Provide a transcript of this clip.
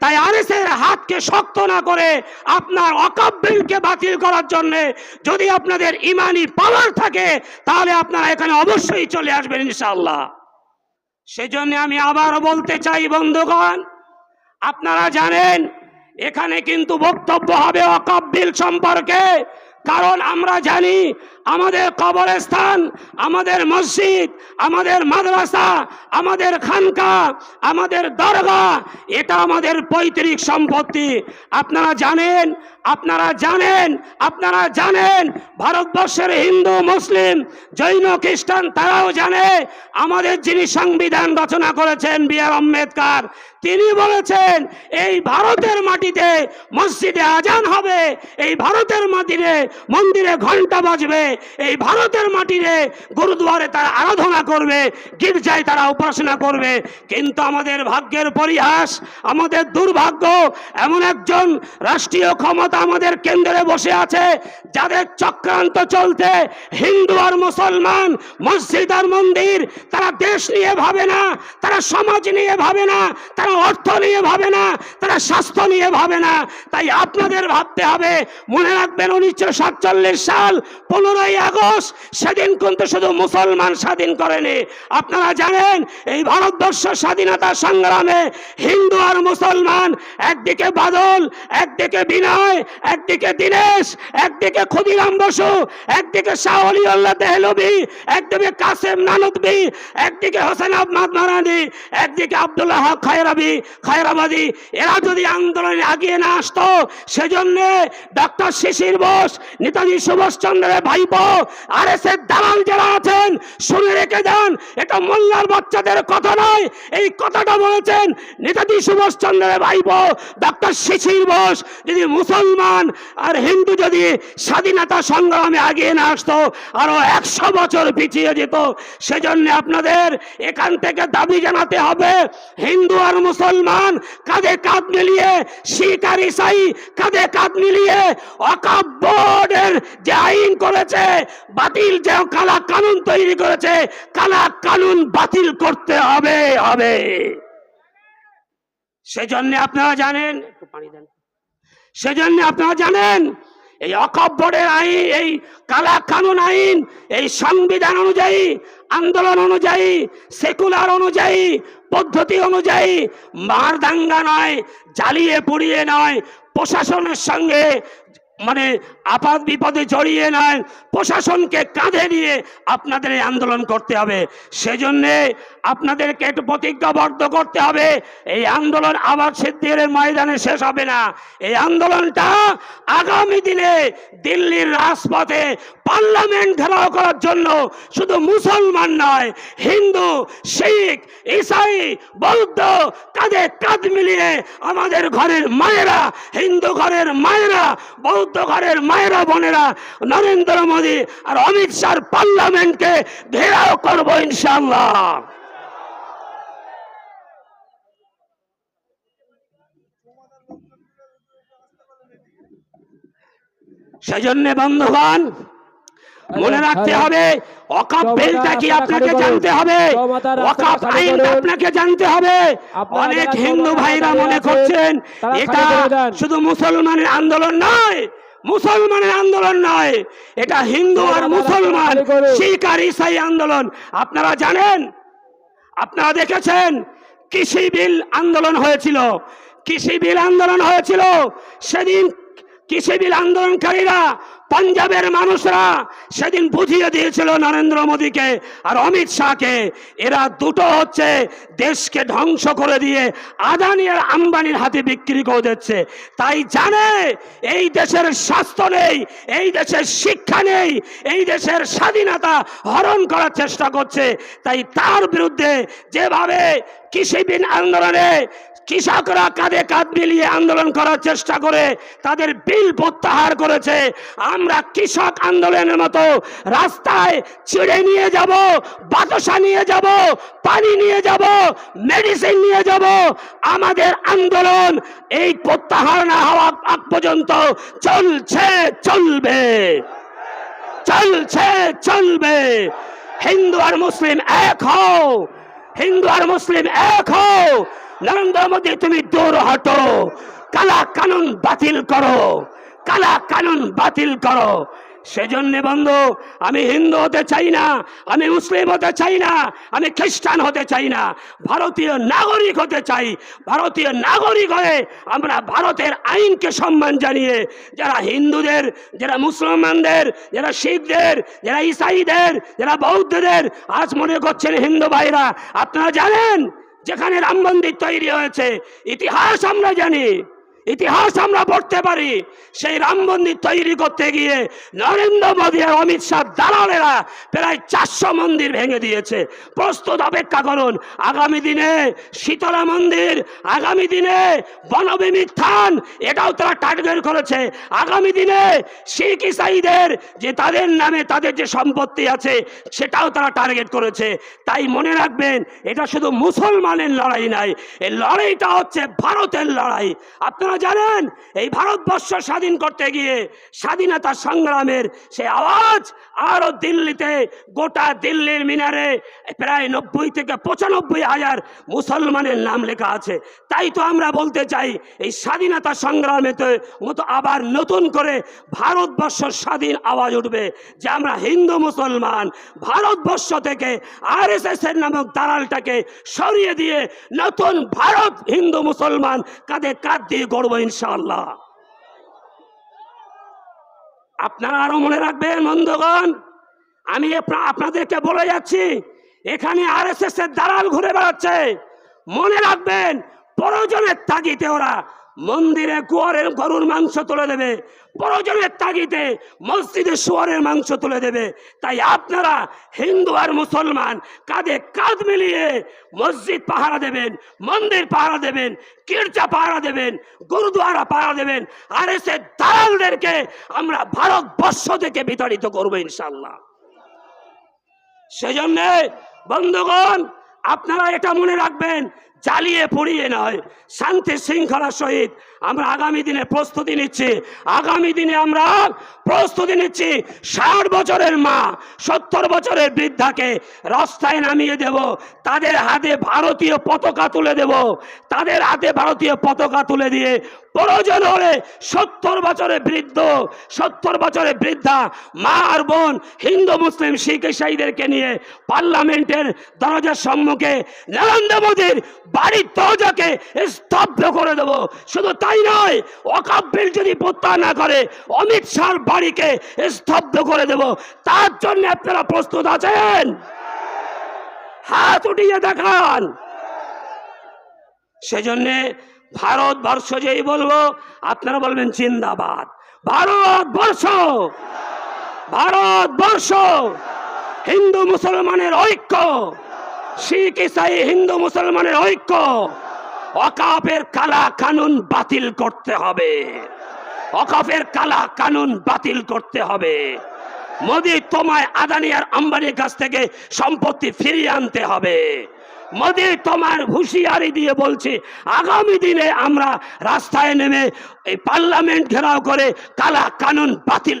তাই আরএসের হাতকে শক্ত না করে আপনার অকাপ বিলকে বাতিল করার জন্য যদি আপনাদের ইমানি পাওয়ার থাকে, তাহলে আপনারা এখানে অবশ্যই চলে আসবেন ইনশাআল্লাহ। সেজন্য আমি আবারও বলতে চাই, বন্ধুগণ, আপনারা জানেন, এখানে কিন্তু বক্তব্য হবে অকাপ বিল সম্পর্কে। কারণ আমরা জানি আমাদের কবরস্থান, আমাদের মসজিদ, আমাদের মাদ্রাসা, আমাদের খানকা, আমাদের দরগা এটা আমাদের পৈতৃক সম্পত্তি। আপনারা জানেন আপনারা জানেন আপনারা জানেন, ভারতবর্ষের হিন্দু, মুসলিম, জৈন, খ্রিস্টান, তারাও জানে, আমাদের যিনি সংবিধান রচনা করেছেন বি আর আম্বেদকর, তিনি বলেছেন, এই ভারতের মাটিতে মসজিদে আজান হবে, এই ভারতের মাটিতে মন্দিরে ঘণ্টা বাজবে এই ভারতের মাটিরে গুরুদুয়ারে তারা আরাধনা করবে, গির্জায় তারা উপাসনা করবে। কিন্তু আমাদের ভাগ্যের পরিহাস, আমাদের দুর্ভাগ্য, এমন একজন রাষ্ট্রীয় ক্ষমতা আমাদের কেন্দ্রে বসে আছে, যাদের চক্রান্ত চলতে হিন্দু আর মুসলমান, মসজিদ আর মন্দির, তারা দেশ নিয়ে ভাবে না, তারা সমাজ নিয়ে ভাবে না, তারা অর্থ নিয়ে ভাবে না, তারা স্বাস্থ্য নিয়ে ভাবে না। তাই আপনাদের ভাবতে হবে, মনে রাখবেন উনিশশো সাতচল্লিশ সাল পনেরোই আগস্ট সেদিন কিন্তু শুধু মুসলমান স্বাধীন করেনি। আপনারা জানেন, এই ভারতবর্ষ স্বাধীনতা সংগ্রামে হিন্দু আর মুসলমান, একদিকে বাদল, একদিকে বিনয়, একদিকে দীনেশ, একদিকে ক্ষুদিরাম বসু, একদিকে শাহলি আল্লাহ দেহলবি একদিকে কাসেম নানদবি একদিকে হোসেন আহমদ মারানি, একদিকে আব্দুল্লাহ খায়রাবি, খায়রাবাদী। এরা যদি আন্দোলনে আগিয়ে না আসতো, সেজন্যে ডক্টর শিশির বোস, নেতাজি সুভাষচন্দ্রের ভাইপো আর এস দালাল যারা আছেন, শুনে রেখে যান, এটা মোল্লার বাচ্চাদের কথা নয়। এই কথাটা বলেছেন নেতাজি সুভাষচন্দ্রের ভাইপো, ডক্টর শিশির বোস। যদি মুসলমান আর হিন্দু যদি স্বাধীনতা সংগ্রামে আগিয়ে না আসতো, আরও একশো বছর পিছিয়ে যেত, সেজন্য আপনাদের এখান থেকে দাবি জানাতে হবে, হিন্দু আর মুসলমান কাঁধে কাঁধ মিলিয়ে, শিখ আর ইসাই কাঁধে কাঁধ মিলিয়ে অকাপ বোর্ডের যে আইন করেছে বাতিল যে কালা কানুন তৈরি করেছে, কালা কানুন বাতিল করতে হবে হবে। সেজন্য আপনারা জানেন, একটু পানি দেন। সেজন্য আপনারা জানেন, এই অকব্বরের আইন, এই কালা কানুন আইন, এই সংবিধান অনুযায়ী, আন্দোলন অনুযায়ী, সেকুলার অনুযায়ী, পদ্ধতি অনুযায়ী মার দাঙ্গা নয়, জ্বালিয়ে পুড়িয়ে নয়, প্রশাসনের সঙ্গে মানে আপাত বিপদে জড়িয়ে নয় প্রশাসনকে কাঁধে নিয়ে আপনাদের এই আন্দোলন করতে হবে। সেজন্যে আপনাদেরকে একটু প্রতিজ্ঞাবদ্ধ করতে হবে, এই আন্দোলন আবার সিদ্ধির ময়দানে শেষ হবে না। এই আন্দোলনটা আগামী দিনে দিল্লির রাজপথে পার্লামেন্ট ঘেরাও করার জন্য শুধু মুসলমান নয়, হিন্দু, শিখ, ইসাই, বৌদ্ধ, কাঁধে কাঁধ মিলিয়ে আমাদের ঘরের মায়েরা, হিন্দু ঘরের মায়েরা, বৌদ্ধ ঘরের মায়েরা বোনেরা নরেন্দ্র মোদী আর অমিত শাহ পার্লামেন্টকে ঘেরাও করব ইনশাল্লাহ সেজন্য বন্ধুগণ মনে রাখতে হবে অকাপ বিলটা কি আপনাকে জানতে হবে? অকাপ আইন আপনাকে জানতে হবে। অনেক হিন্দু ভাইরা মনে করছেন এটা শুধু মুসলমানের আন্দোলন নয় মুসলমানের আন্দোলন নয়। এটা হিন্দু আর মুসলমান। শিখ আর ইসাই আন্দোলন। আপনারা জানেন? আপনারা দেখেছেন? কৃষি বিল আন্দোলন হয়েছিল। কৃষি বিল আন্দোলন হয়েছিল। সেদিন কৃষি বিল আন্দোলনকারীরা পাঞ্জাবের মানুষরা সেদিন বুঝিয়ে দিয়েছিল নরেন্দ্র মোদীকে আর অমিত শাহকে। এরা দুটো হচ্ছে দেশকে ধ্বংস করে দিয়ে আদানি আর আম্বানির হাতে বিক্রি করে দিচ্ছে। তাই জানে এই দেশের স্বাস্থ্য নেই, এই দেশের শিক্ষা নেই, এই দেশের স্বাধীনতা হরণ করার চেষ্টা করছে। তাই তার বিরুদ্ধে যেভাবে কৃষিবিন আন্দোলনে কৃষকরা কাঁধে কাঁধ মিলিয়ে আন্দোলন করার চেষ্টা করে, তাদের বিল প্রত্যাহার করেছে। আমরা কৃষক আন্দোলনের মতো রাস্তায় ছিঁড়ে নিয়ে যাব, বাতাসা নিয়ে যাব, পানি নিয়ে যাব মেডিসিন নিয়ে যাব। আমাদের আন্দোলন এই প্রত্যাহার না হওয়া আগ পর্যন্ত চলছে, চলবে। চলছে, চলবে। হিন্দু আর মুসলিম এক হও। হিন্দু আর মুসলিম এক হও। নরেন্দ্র মোদী, তুমি দূর হটো। কালা কানুন বাতিল করো। কালা কানুন বাতিল করো। সেজন্য বন্ধু, আমি হিন্দু হতে চাই না, আমি মুসলিম হতে চাই না, আমি খ্রিস্টান হতে চাই না, ভারতীয় নাগরিক হতে চাই। ভারতীয় নাগরিক হয়ে আমরা ভারতের আইনকে সম্মান জানিয়ে, যারা হিন্দুদের, যারা মুসলমানদের, যারা শিখদের, যারা ইসাইদের, যারা বৌদ্ধদের, আজ মনে করছেন হিন্দু ভাইরা, আপনারা জানেন, যেখানে রাম মন্দির তৈরি হয়েছে, ইতিহাস আমরা জানি। ইতিহাস আমরা পড়তে পারি। সেই রাম মন্দির তৈরি করতে গিয়ে নরেন্দ্র মোদী আর অমিত শাহ দালালেরা প্রায় চারশো মন্দির ভেঙে দিয়েছে। প্রস্তুত অপেক্ষা করুন, আগামী দিনে শীতলা মন্দির, আগামী দিনে বনবিমিত থান এটাও তারা টার্গেট করেছে। আগামী দিনে শিখ ইসাইদের যে তাদের নামে তাদের যে সম্পত্তি আছে, সেটাও তারা টার্গেট করেছে। তাই মনে রাখবেন, এটা শুধু মুসলমানের লড়াই নাই এই লড়াইটা হচ্ছে ভারতের লড়াই। আপনারা জানেন? এই ভারতবর্ষ স্বাধীন করতে গিয়ে স্বাধীনতা সংগ্রামের সে আওয়াজ আরও দিল্লিতে, গোটা দিল্লির মিনারে প্রায় নব্বই থেকে পঁচানব্বই হাজার মুসলমানের নাম লেখা আছে। তাই তো আমরা বলতে চাই, এই স্বাধীনতা সংগ্রামেতে মতো আবার নতুন করে ভারতবর্ষ স্বাধীন আওয়াজ উঠবে যে আমরা হিন্দু মুসলমান, ভারতবর্ষ থেকে আর এর নামক দালালটাকে সরিয়ে দিয়ে নতুন ভারত হিন্দু মুসলমান কাঁধে কাঁধ দিয়ে গড়বো ইনশাআল্লাহ। আপনারা আরও মনে রাখবেন, বন্ধুগণ, আমি আপনাদেরকে বলে যাচ্ছি, এখানে আর এস এর দালাল ঘুরে বেড়াচ্ছে। মনে রাখবেন, প্রয়োজনের তাগিতে ওরা মন্দিরে কুয়ারের গরুর মাংস তুলে দেবে প্রয়োজনের তাগিতে মসজিদে শুয়ারের মাংস তুলে দেবে। তাই আপনারা হিন্দু আর মুসলমান কাঁধে কাঁধ মিলিয়ে মসজিদ পাহারা দেবেন, মন্দির পাহারা দেবেন, গির্জা পাহারা দেবেন, গুরুদুয়ারা পাহারা দেবেন। আর এসে দালালদেরকে আমরা ভারতবর্ষ থেকে বিতাড়িত করব ইনশাল্লাহ সেজন্য বন্ধুগণ, আপনারা এটা মনে রাখবেন জ্বালিয়ে পড়িয়ে নয়, শান্তি শৃঙ্খলার সহিত আমরা আগামী দিনে প্রস্তুতি নিচ্ছি। আগামী দিনে আমরা প্রস্তুতি নিচ্ছি ষাট বছরের মা, সত্তর বছরের বৃদ্ধাকে রাস্তায় নামিয়ে দেব, তাদের হাতে ভারতীয় পতাকা তুলে দেব, তাদের হাতে ভারতীয় পতাকা তুলে দিয়ে প্রয়োজন হলে সত্তর বছরের বৃদ্ধ, সত্তর বছরের বৃদ্ধা, মা আর বোন, হিন্দু, মুসলিম, শিখ, ইসাইদেরকে নিয়ে পার্লামেন্টের দরজার সম্মুখে নরেন্দ্র মোদীর বাড়ির দরজাকে স্তব্ধ করে দেব। শুধু তাই নয় বিল যদি প্রত্যাহার না করে, অমিত শাহর বাড়িকে স্তব্ধ করে দেব। তার জন্য আপনারা প্রস্তুত আছেন? হাত উঠিয়ে দেখান। সেজন্যে ভারতবর্ষ যেই বলব, আপনারা বলবেন জিন্দাবাদ। ভারতবর্ষ! ভারতবর্ষ! হিন্দু মুসলমানের ঐক্য! শিখ ইসাই হিন্দু মুসলমানের ঐক্য। অকাপের কালা কানুন বাতিল করতে হবে। অকাপের কালা কানুন বাতিল করতে হবে। মোদি, তোমায় আদানি আর আম্বানির কাছ থেকে সম্পত্তি ফিরিয়ে আনতে হবে। মোদি, তোমার হুঁশিয়ারি দিয়ে বলছে, আগামী দিনে আমরা রাস্তায় নেমে এই পার্লামেন্ট ঘেরাও করে কালা কানুন বাতিল